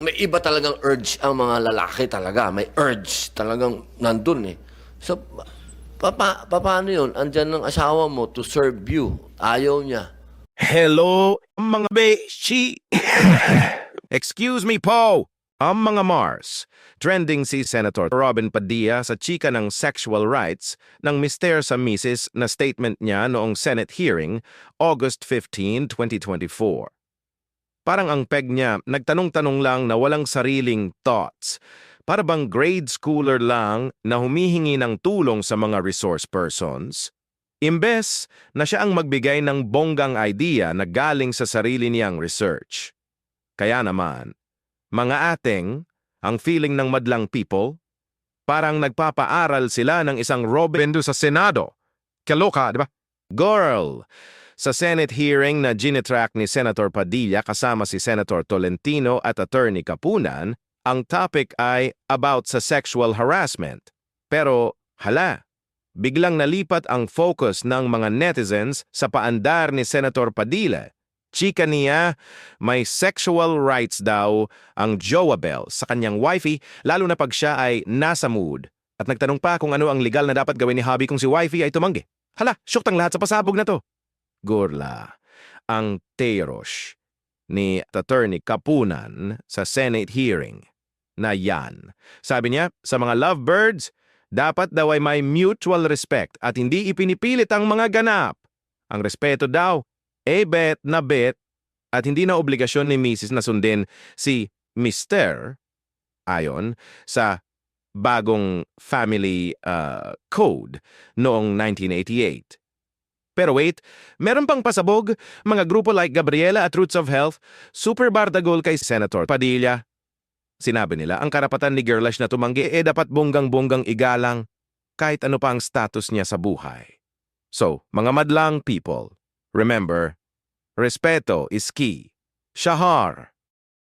may iba talagang urge ang mga lalaki talaga. May urge talagang nandun eh. So, pa, pa, pa- paano yun? Andyan ng asawa mo to serve you. Ayaw niya. Hello, mga beshi! Excuse me po! Ang mga Mars. Trending si Senator Robin Padilla sa chika ng sexual rights ng mister sa misis na statement niya noong Senate hearing August 15, 2024. Parang ang peg niya, nagtanong-tanong lang na walang sariling thoughts. Para bang grade schooler lang na humihingi ng tulong sa mga resource persons? Imbes na siya ang magbigay ng bonggang idea na galing sa sarili niyang research. Kaya naman, mga ating, ang feeling ng madlang people, parang nagpapaaral sila ng isang Robin sa Senado. Kaloka, di ba? Girl! Sa Senate hearing na ginitrack ni Senator Padilla kasama si Senator Tolentino at Attorney Kapunan, ang topic ay about sa sexual harassment. Pero, hala, biglang nalipat ang focus ng mga netizens sa paandar ni Senator Padilla. Chika niya, may sexual rights daw ang Joa Bell sa kanyang wifey, lalo na pag siya ay nasa mood. At nagtanong pa kung ano ang legal na dapat gawin ni hubby kung si wifey ay tumanggi. Hala, shook ang lahat sa pasabog na to. Gurla, ang terosh ni Attorney Kapunan sa Senate hearing na yan. Sabi niya, sa mga lovebirds, dapat daw ay may mutual respect at hindi ipinipilit ang mga ganap. Ang respeto daw, eh bet na bet at hindi na obligasyon ni Mrs. na sundin si Mr. ayon sa bagong family uh, code noong 1988. Pero wait, meron pang pasabog, mga grupo like Gabriela at Roots of Health, super bardagol kay Senator Padilla. Sinabi nila, ang karapatan ni Girlash na tumanggi eh dapat bonggang-bonggang igalang kahit ano pa ang status niya sa buhay. So, mga madlang people, remember, respeto is key. Shahar.